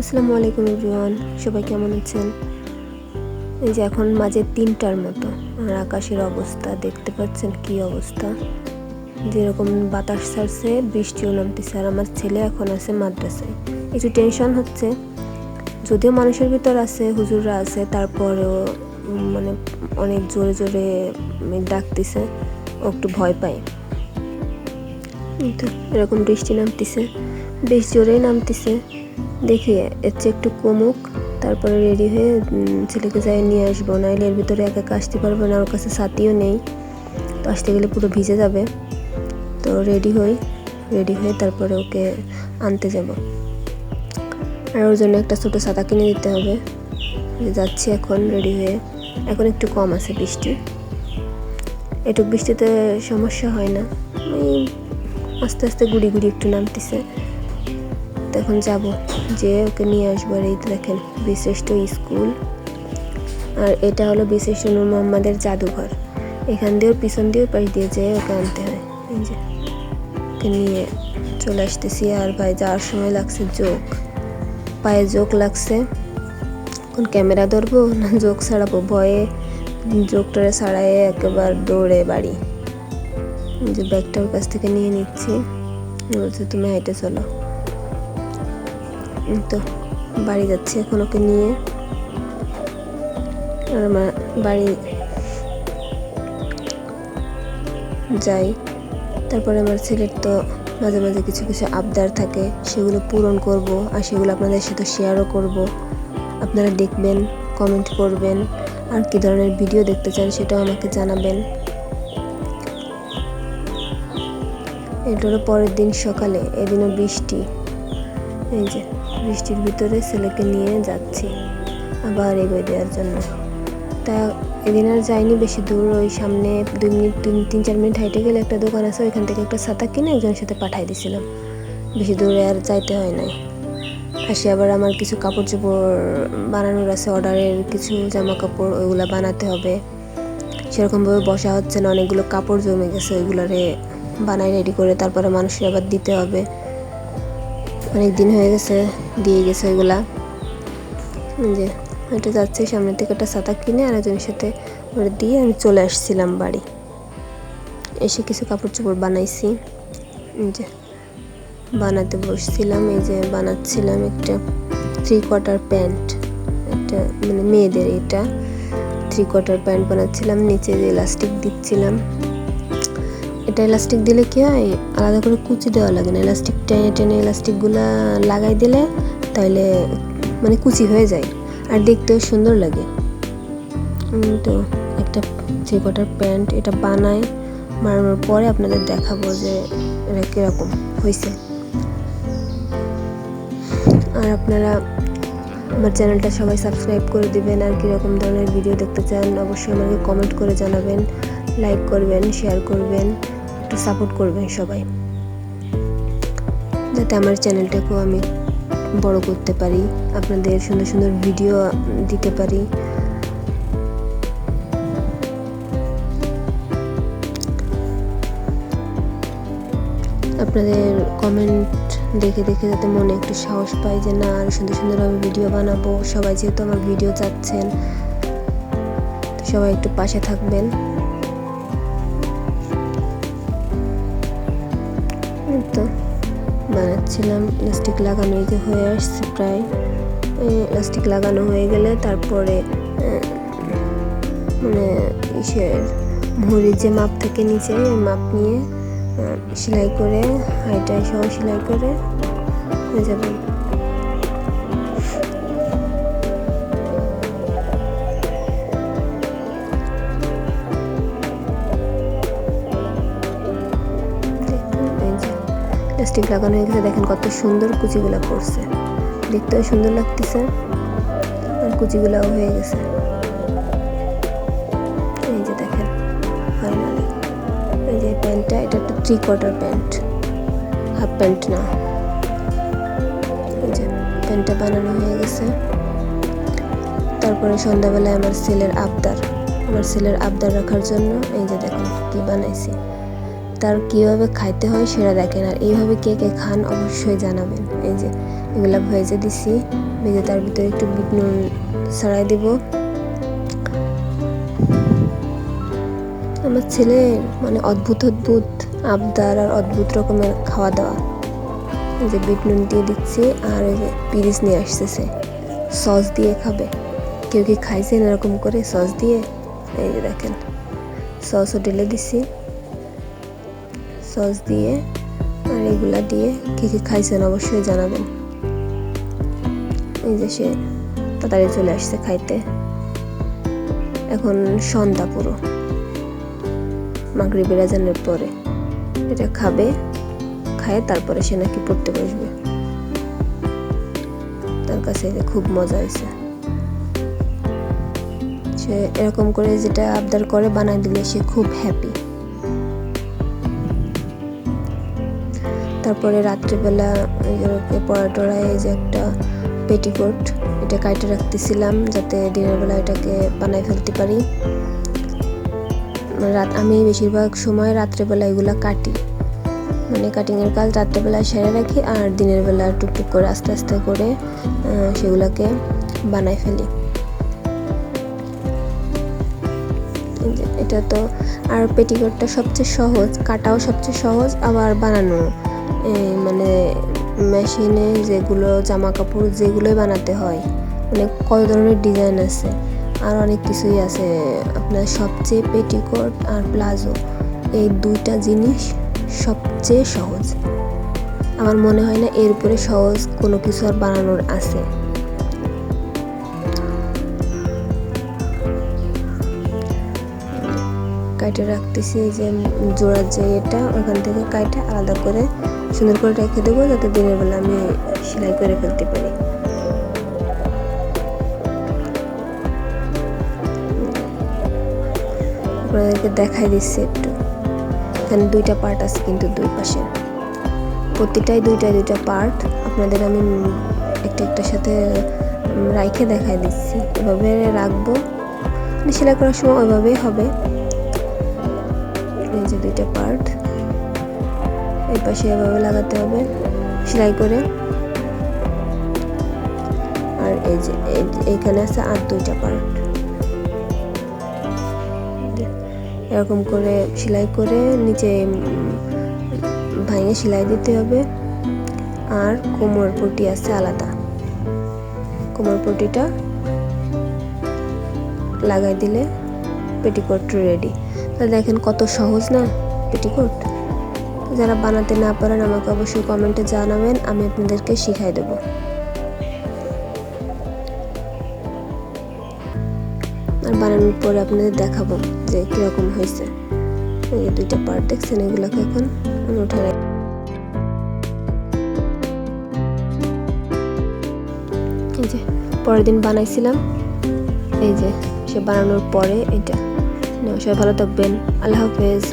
আসসালামু আলাইকুম এভরিওয়ান, সবাই কেমন আছেন? এই যে এখন মাঝে তিনটার মতো, আর আকাশের অবস্থা, দেখতে পাচ্ছেন কি অবস্থা? যেরকম বাতাস ছাড়ছে, বৃষ্টিও নামতেছে, আর আমার ছেলে এখন আছে মাদ্রাসায়। একটু টেনশন হচ্ছে। যদিও মানুষের ভিতর আছে, হুজুররা আছে, তারপরেও মানে অনেক জোরে জোরে ডাকতেছে, ও একটু ভয় পায়। এরকম বৃষ্টি নামতেছে, বেশ জোরেই নামতেছে। দেখি, এর চেয়ে একটু কমুক, তারপরে রেডি হয়ে ছেলেকে যাই নিয়ে আসব। নাইলে এর ভিতরে একা আসতে পারব না, ওর কাছে ছাতিও নেই। তো আসতে গেলে পুরো ভিজে যাবে। তো রেডি হই রেডি হয়ে তারপরে ওকে আনতে যাব। আর ওর জন্য একটা ছোটো ছাতা কিনে দিতে হবে। যাচ্ছি এখন রেডি হয়ে। এখন একটু কম আছে বৃষ্টি। এটুক বৃষ্টিতে সমস্যা হয় না। আস্তে আস্তে গুড়ি গুড়ি একটু নামতেছে। তখন যাব যে ওকে নিয়ে আসব আর এই দেখেন বিশিষ্ট স্কুল। আর এটা হলো বিশিষ্ট নূর মোহাম্মদের জাদুঘর। এখান দিয়েও পিছন দিয়েও পাশ দিয়ে যেয়ে ওকে আনতে হয়। এই যে, ওকে নিয়ে চলে আসতেছি। আর ভাই, যাওয়ার সময় লাগছে জোক। পায়ে জোক লাগছে। এখন ক্যামেরা ধরবো না জোক ছাড়াবো? ভয়ে যোগটারে ছাড়াই একেবারে দৌড়ে বাড়ি। যে ব্যাগটা ওর কাছ থেকে নিয়ে নিচ্ছি। বলছে, তুমি হাইটে চলো। তো, বাড়ি যাচ্ছি এখন ওকে নিয়ে। আর আমার বাড়ি যাই। তারপরে আমার ছেলের তো মাঝে মাঝে কিছু কিছু আবদার থাকে, সেগুলো পূরণ করব আর সেগুলো আপনাদের সাথে শেয়ারও করব। আপনারা দেখবেন কমেন্ট করবেন, আর কী ধরনের ভিডিও দেখতে চান সেটাও আমাকে জানাবেন। এটা হলো পরের দিন সকালে, এদিনও বৃষ্টি। এই যে। বৃষ্টির ভিতরে ছেলেকে নিয়ে যাচ্ছি, আবার এগোয় দেওয়ার জন্য। তা এদিন আর যাইনি, বেশি দূর, ওই সামনে দুই মিনিট, তিন তিন, চার মিনিট হাইটে গেলে একটা দোকান আছে, ওইখান থেকে একটা ছাতা কিনে একজনের সাথে পাঠাই দিছিলাম। বেশি দূরে আর যাইতে হয় নাই। আসে আবার আমার কিছু কাপড় চোপড় বানানোর আছে, অর্ডারের কিছু জামা কাপড় ওইগুলো বানাতে হবে। সেরকমভাবে বসা হচ্ছে না, অনেকগুলো কাপড় জমে গেছে, ওইগুলোরে বানাই রেডি করে তারপরে মানুষের আবার দিতে হবে। অনেক দিন হয়ে গেছে, দিয়ে গেছে ওইগুলা। যে এটা যাচ্ছে সামনে থেকে একটা ছাতা কিনে আর একজনের সাথে ওটা দিয়ে আমি চলে আসছিলাম বাড়ি। এসে কিছু কাপড় চোপড় বানাইছি যে, বানাতে বসছিলাম, এই যে বানাচ্ছিলাম একটা থ্রি কোয়ার্টার প্যান্ট একটা মানে মেয়েদের এটা থ্রি কোয়ার্টার প্যান্ট বানাচ্ছিলাম, নিচে যে ইলাস্টিক দিচ্ছিলাম। এটা ইলাস্টিক দিলে কি হয়? আলাদা করে কুচি দেওয়া লাগে না। ইলাস্টিক টেনে টেনে ইলাস্টিকগুলো লাগাই দিলে তাহলে মানে কুচি হয়ে যায়। আর দেখতেও সুন্দর লাগে। তো একটা থ্রি কোয়ার্টার প্যান্ট এটা বানাই বানানোর পরে আপনাদের দেখাবো যে এটা কীরকম হয়েছে আর আপনারা আমার চ্যানেলটা সবাই সাবস্ক্রাইব করে দিবেন। আর কীরকম ধরনের ভিডিও দেখতে চান, অবশ্যই আমাকে কমেন্ট করে জানাবেন লাইক করবেন শেয়ার করবেন। সাপোর্ট করবেন সবাই। যাতে আমার চ্যানেলটাকেও আমি বড় করতে পারি, আপনাদের সুন্দর সুন্দর ভিডিও দিতে পারি। আপনাদের কমেন্ট দেখে দেখে যাতে মনে একটু সাহস পাই যে না, আর সুন্দর সুন্দরভাবে ভিডিও বানাবো। সবাই যেহেতু আমার ভিডিও চাচ্ছেন সবাই একটু পাশে থাকবেন। তো বানাচ্ছিলাম ইলাস্টিক লাগানো এই যে হয়ে আসছে প্রায়। ইলাস্টিক লাগানো হয়ে গেলে তারপরে মানে ইসের ভরির যে মাপ থেকে নিচে মাপ নিয়ে সেলাই করে, হাইটাই সহ সেলাই করে, হয়ে যাবে। প্লাস্টিক লাগানো হয়ে গেছে দেখেন কত সুন্দর কুচিগুলা পড়ছে। দেখতেও সুন্দর লাগতেছে, আর কুচিগুলাও হয়ে গেছে। এই যে দেখেন ফাইনালি এই যে প্যান্টটা, এটা একটা three quarter pant half pant না। এই যে প্যান্টটা বানানো হয়ে গেছে। তারপরে সন্ধ্যাবেলায় আমার ছেলের আবদার, আমার ছেলের আবদার রাখার জন্য এই যে দেখেন কি বানাইছি। তার কীভাবে খাইতে হয় সেটা দেখেন। আর এইভাবে কে কে খান অবশ্যই জানাবেন। এই যে, এগুলা ভেজে দিছি। ভেজে তার ভিতরে একটু বিট নুন ছড়াই দিব। আমার ছেলে মানে অদ্ভুত অদ্ভুত আবদার আর অদ্ভুত রকমের খাওয়া দাওয়া। এই যে বিট নুন দিয়ে দিচ্ছি আর এই যে পিরিচ নিয়ে আসতেছে। সস দিয়ে খাবে। কেউ কি খাইছেন এরকম করে সস দিয়ে? এই যে দেখেন, সসও ঢেলে দিছি। সস দিয়ে আর এগুলা দিয়ে কী কী খাইছেন অবশ্যই জানাবেন। এই যে সে তাড়াতাড়ি চলে আসছে খাইতে। এখন সন্ধ্যা পুরো। মাগরি বিরাজানের পরে এটা খাবে, খায় তারপরে সে নাকি পড়তে বসবে। তার কাছে খুব মজা হয়েছে। সে এরকম করে যেটা আবদার করে বানায় দিলে সে খুব হ্যাপি তারপরে রাত্রিবেলা পড়া টড়ায় এই যে একটা পেটিকোট, এটা কাইটে রাখতেছিলাম যাতে দিনের বেলা এটাকে বানাই ফেলতে পারি। রাত, আমি বেশিরভাগ সময় রাত্রেবেলা এগুলো কাটি। মানে কাটিংয়ের কাজ রাত্রেবেলা সেরে রাখি আর দিনের বেলা টুকটুক করে আস্তে আস্তে করে সেগুলোকে বানাই ফেলি। এটা তো আর পেটিকোটটা সবচেয়ে সহজ, কাটাও সবচেয়ে সহজ, আবার বানানো মানে মেশিনে যেগুলো জামা কাপড় যেগুলোই বানাতে হয় মানে কত ধরনের ডিজাইন আছে, আর অনেক কিছুই আছে। আপনার সবচেয়ে পেটিকোট আর প্লাজো, এই দুইটা জিনিস সবচেয়ে সহজ। আমার মনে হয় না এর উপরে সহজ কোনো কিছু আর বানানোর আছে। কাইটে রাখতেছি যে জোড়ার যে এটা ওখান থেকে কাইটে আলাদা করে সুন্দর করে রেখে দেবো যাতে দিনের বেলা আমি সেলাই করে ফেলতে পারি। আপনাদেরকে দেখাই দিচ্ছি একটু। এখানে দুইটা পার্ট আছে কিন্তু দুই পাশে। প্রতিটাই দুইটা দুইটা পার্ট আপনাদের আমি একটা একটার সাথে রাইখে দেখাই দিচ্ছি। এভাবে রাখব। মানে সেলাই করার সময় ওইভাবেই হবে। এই যে দুইটা পার্ট এই পাশে এভাবে লাগাতে হবে, সেলাই করে। আর এই যে এইখানে আছে আর দুইটা পার্ট এরকম করে সেলাই করে নিচে ভাঙে সেলাই দিতে হবে। আর কোমর পটি আছে আলাদা। কোমর পটিটা লাগাই দিলে পেটিকোট রেডি তাহলে দেখেন কত সহজ না, পেটিকোট? যারা বানাতে না পারেন, আমাকে অবশ্যই কমেন্টে জানাবেন, আমি আপনাদেরকে শিখাই দেব। আর বানানোর পরে আপনাদের দেখাবো যে কীরকম হয়েছে। এই দুইটা পার্ট দেখছেন, এগুলোকে এখন আমি উঠে রাখি। এই যে, পরের দিন বানাইছিলাম। এই যে, সে বানানোর পরে এটা। সবাই ভালো থাকবেন। আল্লাহ হাফেজ।